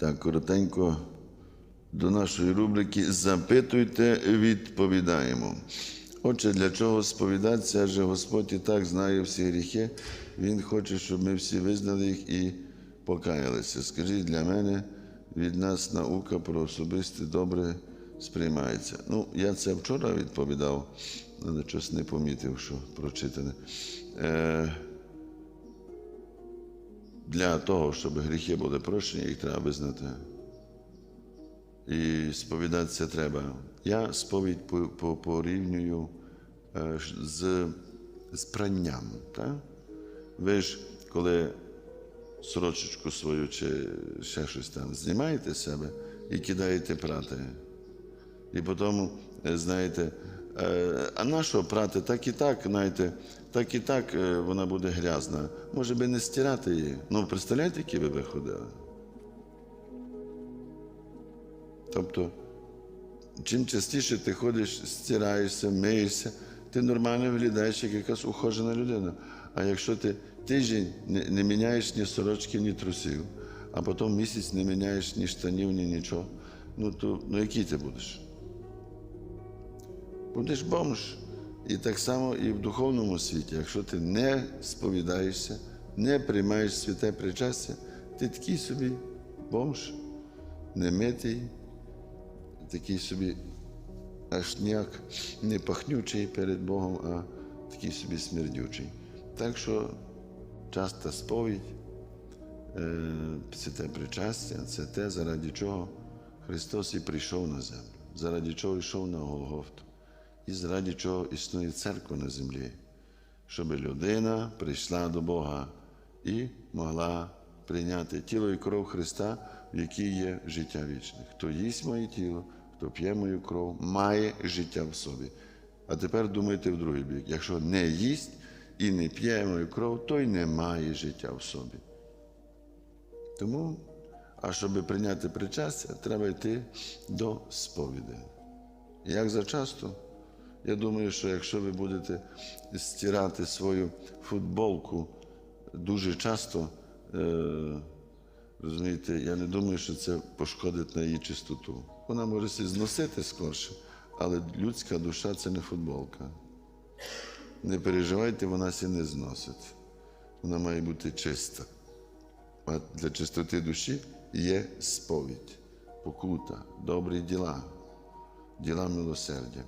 Так, коротенько до нашої рубрики Запитуйте, відповідаємо. Отже, для чого сповідатися? Адже Господь і так знає всі гріхи. Він хоче, щоб ми всі визнали їх і покаялися. Скажіть для мене, від нас наука про особисте добре сприймається. Ну, я це вчора відповідав, але щось не помітив, що прочитане. Е, для того, щоб гріхи були прощені, їх треба визнати. І сповідатися треба. Я сповідь по- по- порівнюю е, з, з пранням. Так? Ви ж, коли сорочечку свою чи ще щось там знімаєте з себе і кидаєте прати. І потім, е, знаєте, а на що прати? Так і так, знаєте, так і так е, вона буде грязна. Може би не стирати її. Ну, представляєте, які ви би ходили? Тобто, чим частіше ти ходиш, стираєшся, миєшся, ти нормально виглядаєш як якась ухожена людина. А якщо ти тиждень не, не міняєш ні сорочки, ні трусів, а потім місяць не міняєш ні штанів, ні нічого, ну то ну який ти будеш? Будеш бомж. І так само і в духовному світі, якщо ти не сповідаєшся, не приймаєш святе причастя, ти такий собі бомж, немитий, такий собі аж ніяк не пахнючий перед Богом, а такий собі смердючий. Так що часта сповідь, е, святе причастя це те, заради чого Христос і прийшов на землю, заради чого йшов на Голгофту, і заради чого існує церква на землі, щоб людина прийшла до Бога і могла прийняти тіло і кров Христа, в якій є життя вічне. Хто їсть моє тіло, хто п'є мою кров, має життя в собі. А тепер думайте в другий бік. Якщо не їсть і не п'є мою кров, той не має життя в собі. Тому, а щоб прийняти причастя, треба йти до сповіді. Як зачасто, я думаю, що якщо ви будете стирати свою футболку дуже часто, е, розумієте, я не думаю, що це пошкодить на її чистоту. Вона може зносити скорше, але людська душа це не футболка. Не переживайте, вона се не зносить. Вона має бути чиста. А для чистоти душі є сповідь, покута, добрі діла, діла милосердя.